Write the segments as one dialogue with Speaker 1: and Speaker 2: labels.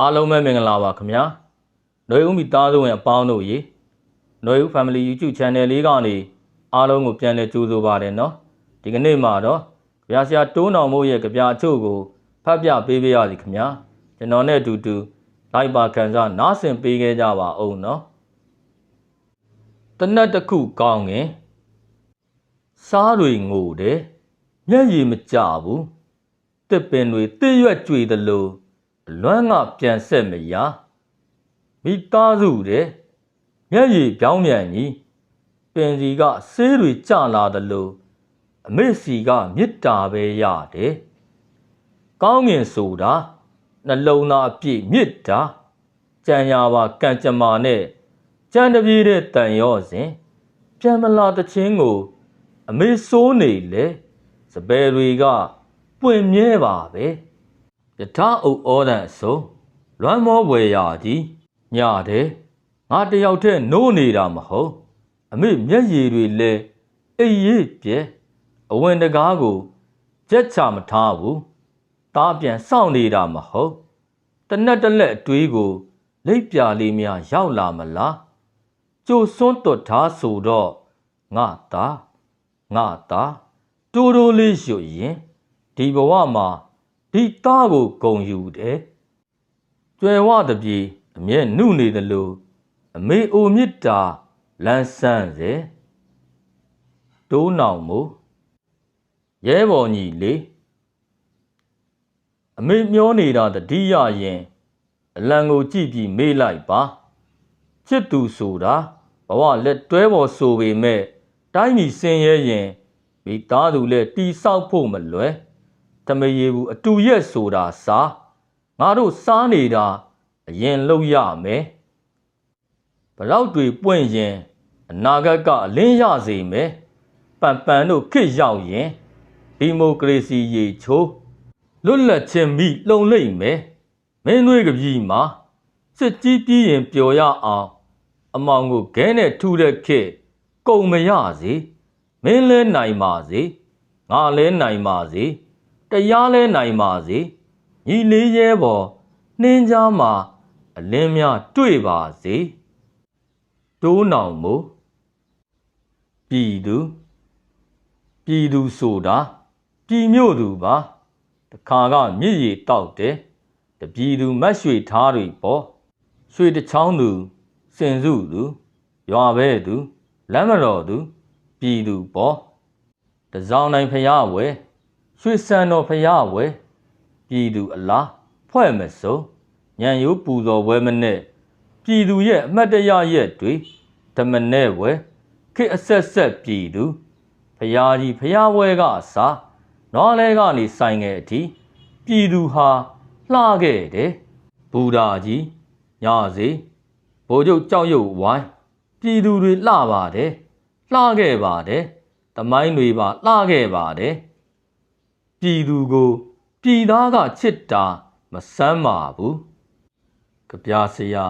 Speaker 1: အားလုံးပဲမင်္ဂလာပါခင်ဗျာ။နှွေဦးမိသားစုဝင်အပေါင်းတို့ရေနှွေဦး Family YouTube Channel လေးကနေအားလုံးကိုပြန်လည်ကြိုဆိုပါတယ်နော်။ဒီကနေ့မှာတော့ကြပြဆရာတိုးနောင်မို့ရဲ့ကြပြအချို့ကိုဖတ်ပြပေးပါရစီခင်ဗျာ။ကျွန်တော်နဲ့အတူတူလိုက်ပါခံစားနားဆင်ပေးခဲ့ကြပါအောင်နော်။တနတ်တစ်ခုကောင်းငင်စားတွေငိုတယ်မျက်ရည်မကျဘူးတစ်ပင်တွေတည့်ရွက်ကြွေသလို့ လွမ်းကပြန်ဆက်မရမိသားစုတဲ့မျက်ရည်ပြောင်းပြန်ကြီးပင်စီကဆေးတွေကျလာတယ်လို့အမေစီကမေတ္တာပဲရတယ်ကောင်းငင်ဆိုတာနှလုံးသားအပြည့်မေတ္တာကြံရပါကံကြမ္မာနဲ့ကြံတပြေးတဲ့တန်ရော့စဉ်ပြန်မလာတဲ့ချင်းကို အမေစိုးနေလေစပယ်တွေကပွင့်မြဲပါပဲ ယထာအုပ်ဩဒံအစုံလွမ်းမောဝယ်ရာကြီးညတယ်ငါတယောက်တည်းနိုးနေတာမဟုတ်အမေမျက်ရည်တွေလဲအိပ်ရေးပြဲအဝင်တကားကိုကြက်ချမထားဘူးတားပြန်စောင့်နေတာမဟုတ်တနက်တလက်အတွေးကို လိပ်ပြာလေးများရောက်လာမလားကြိုစွန်းတွတ်ထားဆိုတော့ငါသားငါသားတိုးတိုးလေးရွရင်ဒီဘဝမှာ ဒီသားကိုဂုံယူတယ်ကျွယ်ဝတပြေအမျက်နုနေတယ်လို့အမေအိုမြစ်တာလန်းဆန်းစေတိုးနောင်မို့ရဲဘော်ညီလေးအမေမျောနေတာတတိယရင်အလံကိုကြည့်ပြီးမေးလိုက်ပါချစ်သူဆိုတာဘဝလက်တွဲပေါ်ဆိုပေမဲ့တိုင်းပြည်စင်ရဲရင်မိသားစုလည်းတီဆောက်ဖို့မလွယ် တမရေဘူးအတူရက်ဆိုတာစားငါတို့စားနေတာအရင်လုပ်ရမယ်ဘလောက်တွေပွင့်ရင်အနာဂတ်ကအလင်းရစေမယ်ပန်ပန်တို့ခစ်ရောက်ရင်ဒီမိုကရေစီရေချိုးလွတ်လပ်ခြင်းမိလုံလိမ့်မယ်မင်းတို့ကပြည်မှာစစ်ကြီးပြီးရင်ပျော်ရအောင်အမောင်ကိုခဲနဲ့ထူတဲ့ခစ်ကုံမရစေမင်းလဲနိုင်ပါစေငါလဲနိုင်ပါစေ တရားလဲနိုင်ပါစေညီလေးရဲပေါ်နှင်းကြားမှာအလင်းများတွေ့ပါစေတိုးနောင်မို့ပြည်သူပြည်သူဆိုတာပြည်မြို့သူပါတခါကမြစ်ရည်တောက်တယ်တပြည်သူမတ်ရွှေထားတွေပေါ့ရွှေတချောင်းသူစင်စုသူရွာပဲသူလမ်းမတော်သူပြည်သူပေါ့တစောင်းနိုင်ဖျားဝဲ ရွှေစံတော်ဖရာဝဲပြည်သူအလားဖွဲ့မစုံညံရိုးပူဇော်ဝဲမနဲ့ပြည်သူရဲ့အမတ်တရရဲ့တွေဓမ္မနဲ့ဝဲခေတ်အဆက်ဆက်ပြည်သူဖရာကြီးဖရာဝဲကအစားနွားလဲကနေဆိုင်ငယ်အထိပြည်သူဟာလှခဲ့တယ်ဘူဒါကြီးညစေဘိုးချုပ်ကြောက်ရွံ့ဝိုင်းပြည်သူတွေလှပါတယ်လှခဲ့ပါတယ်တမိုင်းတွေပါလှခဲ့ပါတယ် ပြည်သူကိုပြည်သားကချစ်တာမဆမ်းပါဘူးကြပြဆရာ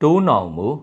Speaker 1: တိုးနောင်မို့